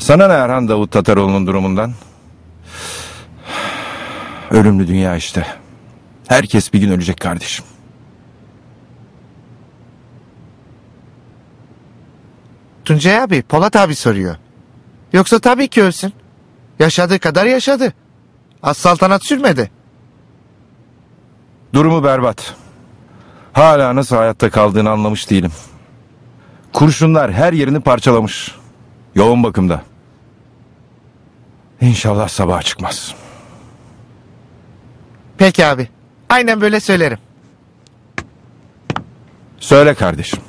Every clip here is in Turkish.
Sana ne Erhan Davut Tataroğlu'nun durumundan? Ölümlü dünya işte. Herkes bir gün ölecek kardeşim. Tuncay abi Polat abi soruyor. Yoksa tabii ki ölsün. Yaşadığı kadar yaşadı. Az saltanat sürmedi. Durumu berbat. Hala nasıl hayatta kaldığını anlamış değilim. Kurşunlar her yerini parçalamış. Yoğun bakımda. İnşallah sabaha çıkmaz. Peki abi. Aynen böyle söylerim. Söyle kardeşim.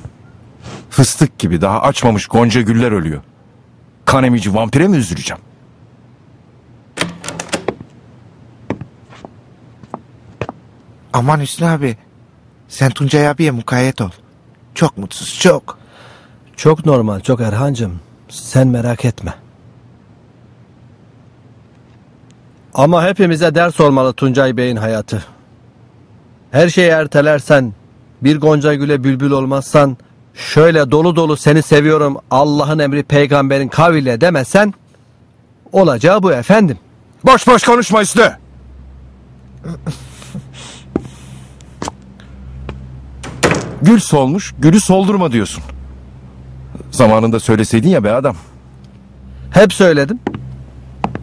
Fıstık gibi daha açmamış gonca güller ölüyor. Kan emici vampire mi üzüleceğim? Aman Hüsnü abi. Sen Tuncay abiye mukayyet ol. Çok mutsuz çok. Çok normal, çok Erhancığım. Sen merak etme. Ama hepimize ders olmalı Tuncay Bey'in hayatı. Her şeyi ertelersen, bir gonca güle bülbül olmazsan, şöyle dolu dolu seni seviyorum Allah'ın emri peygamberin kavliyle demesen, olacağı bu efendim. Boş boş konuşma Üstü. Gül solmuş, gülü soldurma diyorsun. Zamanında söyleseydin ya be adam. Hep söyledim.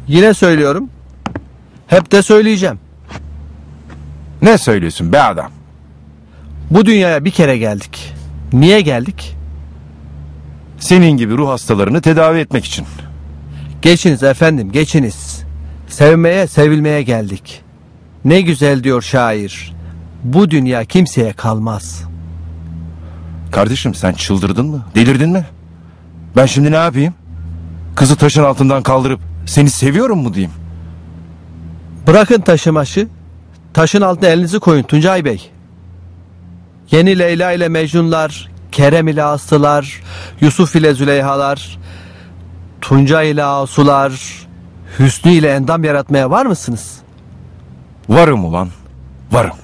Yine söylüyorum. Hep de söyleyeceğim. Ne söylüyorsun be adam? Bu dünyaya bir kere geldik. Niye geldik? Senin gibi ruh hastalarını tedavi etmek için. Geçiniz efendim, geçiniz. Sevmeye, sevilmeye geldik. Ne güzel diyor şair. Bu dünya kimseye kalmaz. Kardeşim sen çıldırdın mı? Delirdin mi? Ben şimdi ne yapayım? Kızı taşın altından kaldırıp seni seviyorum mu diyeyim? Bırakın taşımaşı. Taşın altına elinizi koyun Tuncay Bey. Yeni Leyla ile Mecnunlar, Kerem ile Aslılar, Yusuf ile Züleyhalar, Tuncay ile Asular, Hüsnü ile endam yaratmaya var mısınız? Varım ulan. Varım.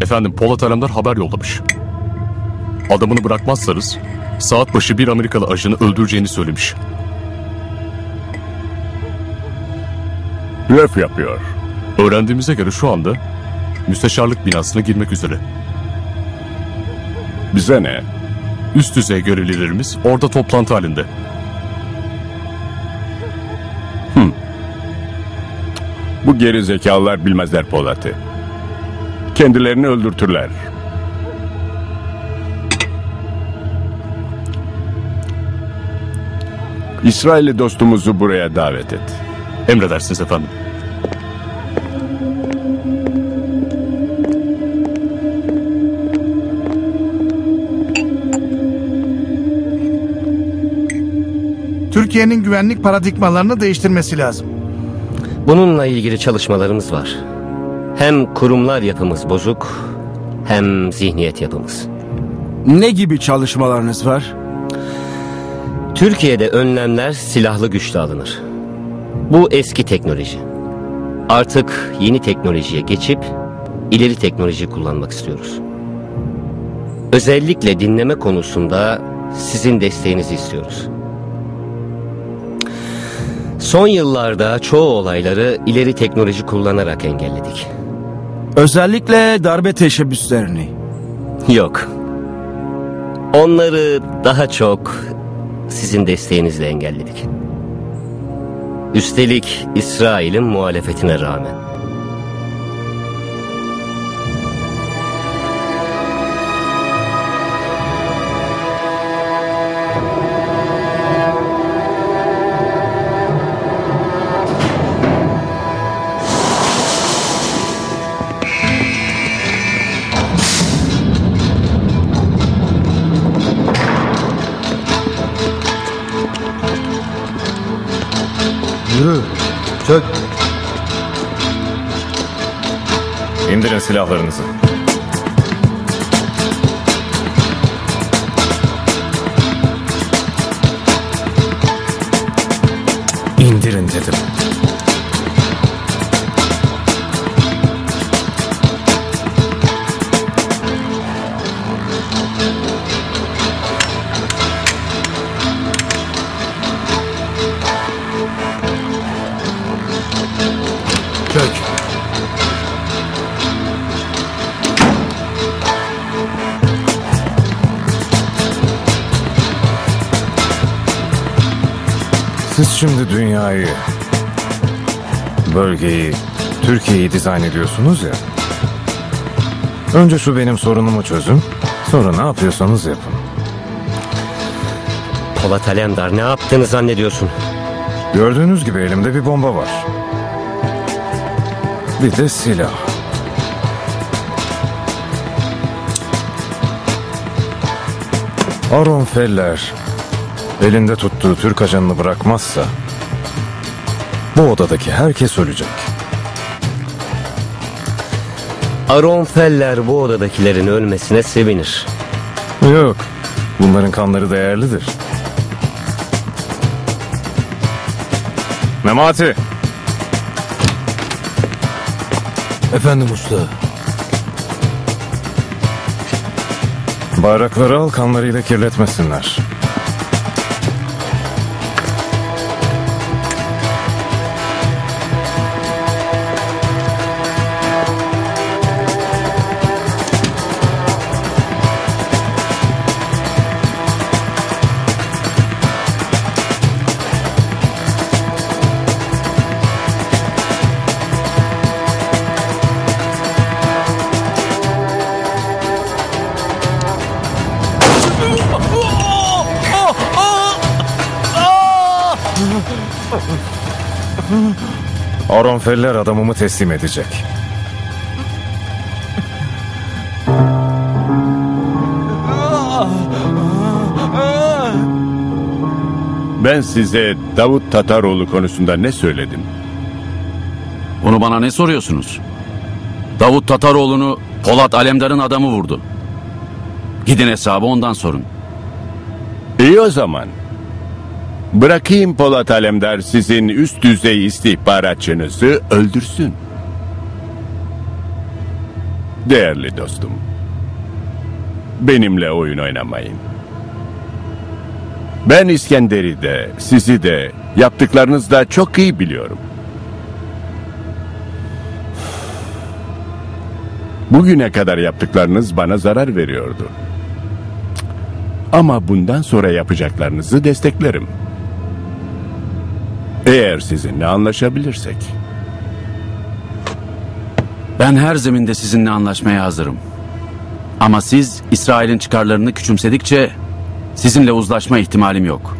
Efendim Polat Alemdar haber yollamış. Adamını bırakmazsanız saat başı bir Amerikalı ajanı öldüreceğini söylemiş. Blöf yapıyor. Öğrendiğimize göre şu anda müsteşarlık binasına girmek üzere. Bize ne? Üst düzey görevlilerimiz orada toplantı halinde. Bu geri zekalılar bilmezler Polat'ı. Kendilerini öldürtürler. İsrailli dostumuzu buraya davet et. Emredersiniz efendim. Türkiye'nin güvenlik paradigmalarını değiştirmesi lazım. Bununla ilgili çalışmalarımız var. Hem kurumlar yapımız bozuk, hem zihniyet yapımız. Ne gibi çalışmalarınız var? Türkiye'de önlemler silahlı güçle alınır. Bu eski teknoloji. Artık yeni teknolojiye geçip ileri teknoloji kullanmak istiyoruz. Özellikle dinleme konusunda sizin desteğinizi istiyoruz. Son yıllarda çoğu olayları ileri teknoloji kullanarak engelledik. Özellikle darbe teşebbüslerini. Yok. Onları daha çok sizin desteğinizle engelledik. Üstelik İsrail'in muhalefetine rağmen. Yürü, çök. İndirin silahlarınızı. İndirin dedim. Siz şimdi dünyayı, bölgeyi, Türkiye'yi dizayn ediyorsunuz ya. Önce şu benim sorunumu çözün. Sonra ne yapıyorsanız yapın. Polat Alemdar ne yaptığını zannediyorsun? Gördüğünüz gibi elimde bir bomba var. Bir de silah. Aron Feller elinde tuttuğu Türk ajanını bırakmazsa bu odadaki herkes ölecek. Aron Feller bu odadakilerin ölmesine sevinir. Yok. Bunların kanları değerlidir. Memati. Efendim usta. Bayrakları al kanlarıyla kirletmesinler. Aron Feller adamımı teslim edecek. Ben size Davut Tataroğlu konusunda ne söyledim? Bunu bana ne soruyorsunuz? Davut Tataroğlu'nu Polat Alemdar'ın adamı vurdu. Gidin hesabı ondan sorun. İyi o zaman. Bırakayım Polat Alemdar sizin üst düzey istihbaratçınızı öldürsün. Değerli dostum. Benimle oyun oynamayın. Ben İskender'i de sizi de yaptıklarınızı da çok iyi biliyorum. Bugüne kadar yaptıklarınız bana zarar veriyordu. Ama bundan sonra yapacaklarınızı desteklerim. Eğer sizinle anlaşabilirsek. Ben her zeminde sizinle anlaşmaya hazırım. Ama siz İsrail'in çıkarlarını küçümsedikçe sizinle uzlaşma ihtimalim yok.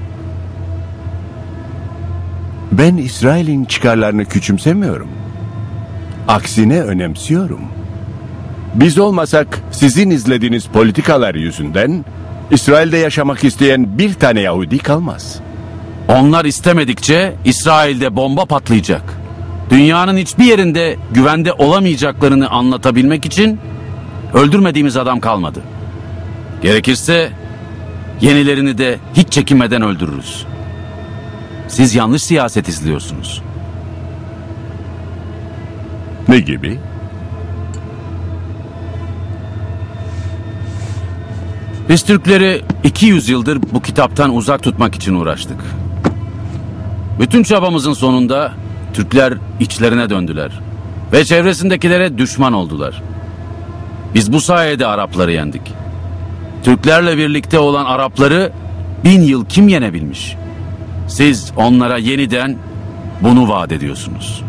Ben İsrail'in çıkarlarını küçümsemiyorum. Aksine önemsiyorum. Biz olmasak sizin izlediğiniz politikalar yüzünden İsrail'de yaşamak isteyen bir tane Yahudi kalmaz. Onlar istemedikçe İsrail'de bomba patlayacak. Dünyanın hiçbir yerinde güvende olamayacaklarını anlatabilmek için öldürmediğimiz adam kalmadı. Gerekirse yenilerini de hiç çekinmeden öldürürüz. Siz yanlış siyaset izliyorsunuz. Ne gibi? Biz Türkleri 200 yıldır bu kitaptan uzak tutmak için uğraştık. Bütün çabamızın sonunda Türkler içlerine döndüler ve çevresindekilere düşman oldular. Biz bu sayede Arapları yendik. Türklerle birlikte olan Arapları bin yıl kim yenebilmiş? Siz onlara yeniden bunu vaat ediyorsunuz.